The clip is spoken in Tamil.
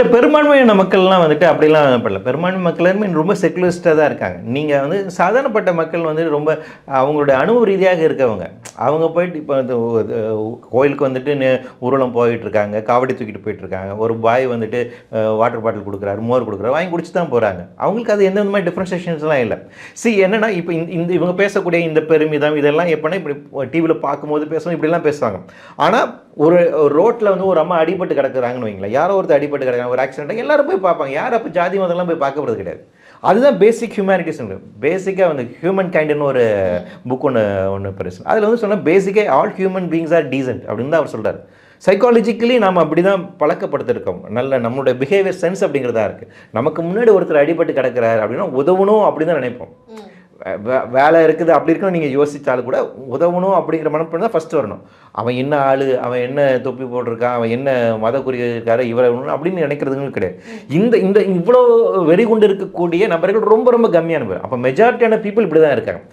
இல்லை பெரும்பான்மையான மக்கள்லாம் வந்துட்டு அப்படிலாம் பண்ணல. பெரும்பான்மை மக்கள் எல்லாருமே ரொம்ப செக்குலரிஸ்டாக தான் இருக்காங்க. நீங்கள் வந்து சாதாரணப்பட்ட மக்கள் வந்து ரொம்ப அவங்களுடைய அனுபவ ரீதியாக இருக்கவங்க. அவங்க போயிட்டு இப்போ இந்த கோயிலுக்கு வந்துட்டு ஊர்வலம் போயிட்டுருக்காங்க காவடி தூக்கிட்டு போயிட்டுருக்காங்க. ஒரு பாய் வந்துட்டு வாட்டர் பாட்டில் கொடுக்குறாரு மோர் கொடுக்குறாரு வாங்கி குடிச்சு தான் போகிறாங்க அவங்களுக்கு அது எந்த மாதிரி டிஃப்ரென்சேஷன்ஸ்லாம் இல்லை. சி என்னென்னா இப்போ இந்த இந்த இவங்க பேசக்கூடிய இந்த பெருமிதம் இதெல்லாம் எப்படின்னா இப்படி டிவியில் பார்க்கும்போது பேசணும் இப்படிலாம் பேசுவாங்க. ஆனால் ஒரு ரோட்டில் வந்து ஒரு அம்மா அடிபட்டு கிடக்குறாங்கன்னு வைங்களேன். யாரோ ஒருத்தர் அடிபட்டு கிடக்குறாங்க ஒரு ஆக்சிடென்ட் எல்லாரும் போய் பார்ப்பாங்க. யாரும் அப்போ ஜாதி மதம்லாம் போய் பார்க்க போகிறது கிடையாது. அதுதான் பேசிக் ஹியூமனிட்டிஸ் பேசிக்காக வந்து ஹியூமன் கைண்டுன்னு ஒரு புக் ஒன்று ஒன்று பெருசு அதில் வந்து சொன்னால் பேசிக்காக all human beings are decent அப்படின்னு தான் அவர் சொல்கிறார் சைக்காலஜிக்கலி நாம் அப்படி தான் பழக்கப்படுத்திருக்கோம். நல்ல நம்மளுடைய பிஹேவியர் சென்ஸ் அப்படிங்கிறதா இருக்குது நமக்கு முன்னாடி ஒருத்தர் அடிபட்டு கிடக்கிறார் அப்படின்னா உதவணும் அப்படின்னு தான் நினைப்போம். வேலை இருக்குது அப்படி இருக்கணும் நீங்கள் யோசித்தாலும் கூட உதவணும் அப்படிங்கிற மனப்பணம் தான் ஃபஸ்ட்டு வரணும். அவன் என்ன ஆள் அவன் என்ன தொப்பி போட்டிருக்கான் அவன் என்ன மத குறி இருக்காரு இவரை அப்படின்னு நினைக்கிறதுங்களும் கிடையாது. இந்த இந்த இவ்வளோ வெறி கொண்டு இருக்கக்கூடிய நபர்கள் ரொம்ப ரொம்ப கம்மியான பேர். அப்போ மெஜாரிட்டியான பீப்புள் இப்படி தான் இருக்காங்க.